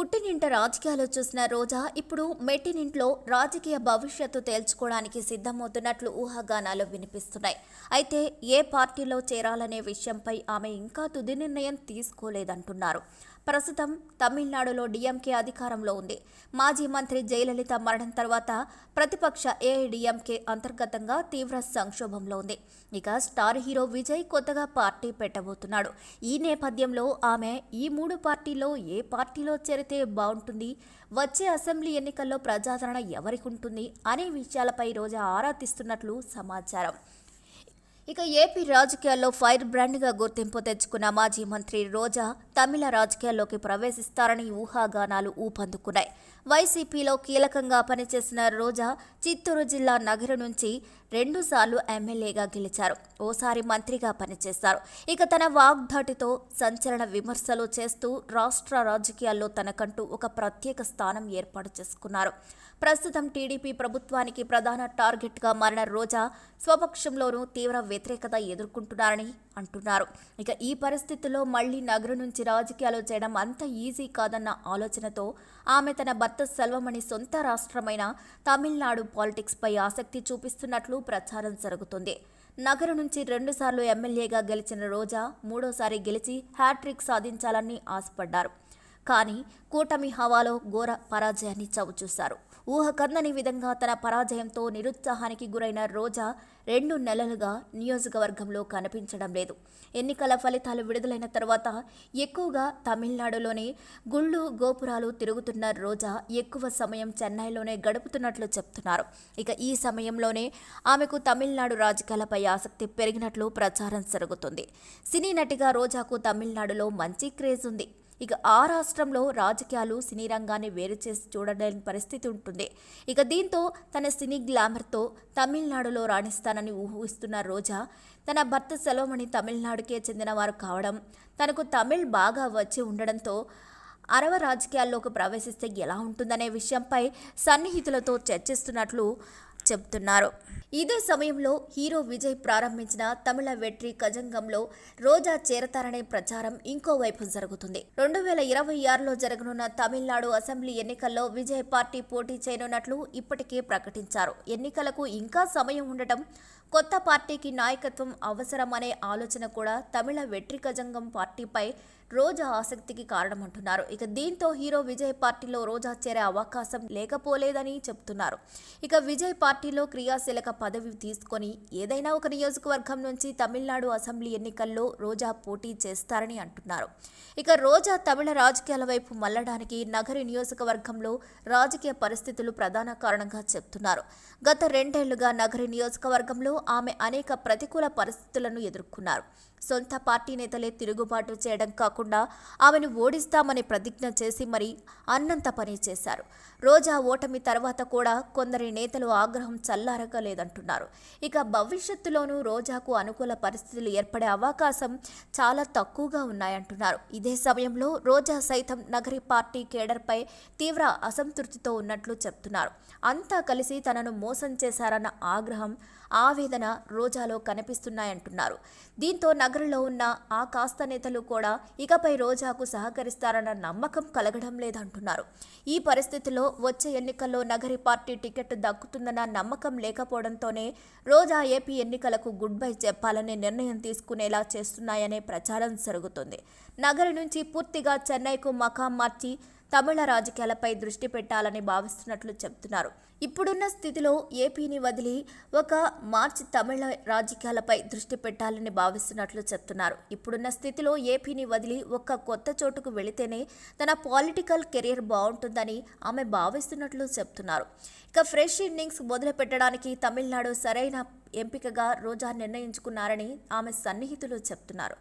పుట్టినింట రాజకీయాలు చూసిన రోజా ఇప్పుడు మెట్టినింట్లో రాజకీయ భవిష్యత్తు తేల్చుకోవడానికి సిద్ధమవుతున్నట్లు ఊహాగానాలు వినిపిస్తున్నాయి. అయితే ఏ పార్టీలో చేరాలనే విషయంపై ఆమె ఇంకా తుది నిర్ణయం తీసుకోలేదంటున్నారు. ప్రస్తుతం తమిళనాడులో డిఎంకే అధికారంలో ఉంది. మాజీ మంత్రి జయలలిత మరణం తర్వాత ప్రతిపక్ష ఏఐడిఎంకే అంతర్గతంగా తీవ్ర సంక్షోభంలో ఉంది. ఇక స్టార్ హీరో విజయ్ కొత్తగా పార్టీ పెట్టబోతున్నాడు. ఈ నేపథ్యంలో ఆమె ఈ మూడు పార్టీలో ఏ పార్టీలో చేరితే బాగుంటుంది వచ్చే అసెంబ్లీ ఎన్నికల్లో ప్రజాదరణ ఎవరికి ఉంటుంది అనే విషయాలపై రోజా ఆరా తీస్తున్నట్లు సమాచారం. ఇక ఏపీ రాజకీయాల్లో ఫైర్ బ్రాండ్గా గుర్తింపు తెచ్చుకున్న మాజీ మంత్రి రోజా తమిళ రాజకీయాల్లోకి ప్రవేశిస్తారని ఊహాగానాలు ఊపందుకున్నాయి. వైసీపీలో కీలకంగా పనిచేసిన రోజా చిత్తూరు జిల్లా నగరం నుంచి రెండుసార్లు ఎమ్మెల్యేగా గెలిచారు. ఓసారి మంత్రిగా పనిచేశారు. ఇక తన వాగ్ధాటితో సంచలన విమర్శలు చేస్తూ రాష్ట్ర రాజకీయాల్లో తనకంటూ ఒక ప్రత్యేక స్థానం ఏర్పాటు చేసుకున్నారు. ప్రస్తుతం టీడీపీ ప్రభుత్వానికి ప్రధాన టార్గెట్గా మారిన రోజా స్వపక్షంలోనూ తీవ్ర వ్యతిరేకత ఎదుర్కొంటున్నారని అంటున్నారు. ఇక ఈ పరిస్థితుల్లో మళ్ళీ నగరం నుంచి రాజకీయాలు చేయడం అంత ఈజీ కాదన్న ఆలోచనతో ఆమె తన భర్త సెల్వమణి సొంత రాష్ట్రమైన తమిళనాడు పాలిటిక్స్పై ఆసక్తి చూపిస్తున్నట్లు ప్రచారం జరుగుతుంది. నగరం నుంచి రెండుసార్లు ఎమ్మెల్యేగా గెలిచిన రోజా మూడోసారి గెలిచి హ్యాట్రిక్ సాధించాలని ఆశపడ్డారు. కానీ కూటమి హవాలో ఘోర పరాజయాన్ని చవిచూశారు ఊహకందని విధంగా తన పరాజయంతో నిరుత్సాహానికి గురైన రోజా రెండు నెలలుగా నియోజకవర్గంలో కనిపించడం లేదు. ఎన్నికల ఫలితాలు విడుదలైన తర్వాత ఎక్కువగా తమిళనాడులోని గుళ్ళు గోపురాలు తిరుగుతున్న రోజా ఎక్కువ సమయం చెన్నైలోనే గడుపుతున్నట్లు చెప్తున్నారు. ఇక ఈ సమయంలోనే ఆమెకు తమిళనాడు రాజకీయాలపై ఆసక్తి పెరిగినట్లు ప్రచారం జరుగుతుంది. సినీ నటిగా రోజాకు తమిళనాడులో మంచి క్రేజ్ ఉంది. ఇక ఆ రాష్ట్రంలో రాజకీయాలు సినీ రంగాన్ని వేరు చేసి చూడలేని పరిస్థితి ఉంటుంది. ఇక దీంతో తన సినీ గ్లామర్తో తమిళనాడులో రాణిస్తానని ఊహిస్తున్న రోజా తన భర్త సెలవుమణి తమిళనాడుకే చెందినవారు కావడం తనకు తమిళ్ బాగా వచ్చి ఉండడంతో అరవ రాజకీయాల్లోకి ప్రవేశిస్తే ఎలా ఉంటుందనే విషయంపై సన్నిహితులతో చర్చిస్తున్నట్లు చెబుతున్నారు. ఇదే సమయంలో హీరో విజయ్ ప్రారంభించిన తమిళ వెట్రి కజంగంలో రోజా చేరతారనే ప్రచారం ఇంకోవైపు జరుగుతుంది. రెండు వేల ఇరవై ఆరులో జరగనున్న తమిళనాడు అసెంబ్లీ ఎన్నికల్లో విజయ్ పార్టీ పోటీ చేయనున్నట్లు ఇప్పటికే ప్రకటించారు. ఎన్నికలకు ఇంకా సమయం ఉండటం కొత్త పార్టీకి నాయకత్వం అవసరమనే ఆలోచన కూడా తమిళ వెట్రికజంగం పార్టీపై రోజా ఆసక్తికి కారణమంటున్నారు. ఇక దీంతో హీరో విజయ్ పార్టీలో రోజా చేరే అవకాశం లేకపోలేదని చెప్తున్నారు ఇక విజయ్ పార్టీలో క్రియాశీలక పదవి తీసుకొని ఏదైనా ఒక నియోజకవర్గం నుంచి తమిళనాడు అసెంబ్లీ ఎన్నికల్లో రోజా పోటీ చేస్తారని అంటున్నారు. ఇక రోజా తమిళ రాజకీయాల వైపు మళ్ళడానికి నగరి నియోజకవర్గంలో రాజకీయ పరిస్థితులు ప్రధాన కారణంగా చెప్తున్నారు గత రెండేళ్ళుగా నగరి నియోజకవర్గంలో ఆమె అనేక ప్రతికూల పరిస్థితులను ఎదుర్కొన్నారు. సొంత పార్టీ నేతలే తిరుగుబాటు చేయడం కాకుండా ఆమెను ఓడిస్తామని ప్రతిజ్ఞ చేసి మరి అన్నంత పని చేశారు. రోజా ఓటమి తర్వాత కూడా కొందరి నేతలు ఆగ్రహం చల్లారగా లేదంటున్నారు ఇక భవిష్యత్తులోనూ రోజాకు అనుకూల పరిస్థితులు ఏర్పడే అవకాశం చాలా తక్కువగా ఉన్నాయంటున్నారు. ఇదే సమయంలో రోజా సైతం నగరి పార్టీ కేడర్పై తీవ్ర అసంతృప్తితో ఉన్నట్లు చెప్తున్నారు. అంతా కలిసి తనను మోసం చేశారన్న ఆగ్రహం ఆవేదన రోజాలో కనిపిస్తున్నాయంటున్నారు. దీంతో నగరంలో ఉన్న ఆ కాస్త నేతలు కూడా ఇకపై రోజాకు సహకరిస్తారన్న నమ్మకం కలగడం లేదంటున్నారు. ఈ పరిస్థితిలో వచ్చే ఎన్నికల్లో నగరి పార్టీ టికెట్ దక్కుతుందన్న నమ్మకం లేకపోవడంతోనే రోజా ఏపీ ఎన్నికలకు గుడ్ బై చెప్పాలనే నిర్ణయం తీసుకునేలా చేస్తున్నాయనే ప్రచారం జరుగుతుంది. నగరి నుంచి పూర్తిగా చెన్నైకు మకాం మార్చి తమిళ రాజకీయాలపై దృష్టి పెట్టాలని భావిస్తున్నట్లు చెబుతున్నారు. ఇప్పుడున్న స్థితిలో ఏపీని వదిలి ఒక మార్చి తమిళ రాజకీయాలపై దృష్టి పెట్టాలని భావిస్తున్నట్లు చెప్తున్నారు. ఇప్పుడున్న స్థితిలో ఏపీని వదిలి ఒక కొత్త చోటుకు వెళితేనే తన పాలిటికల్ కెరీర్ బాగుంటుందని ఆమె భావిస్తున్నట్లు చెప్తున్నారు. ఇక ఫ్రెష్ ఇన్నింగ్స్ మొదలు పెట్టడానికి తమిళనాడు సరైన ఎంపికగా రోజా నిర్ణయించుకున్నారని ఆమె సన్నిహితులు చెప్తున్నారు.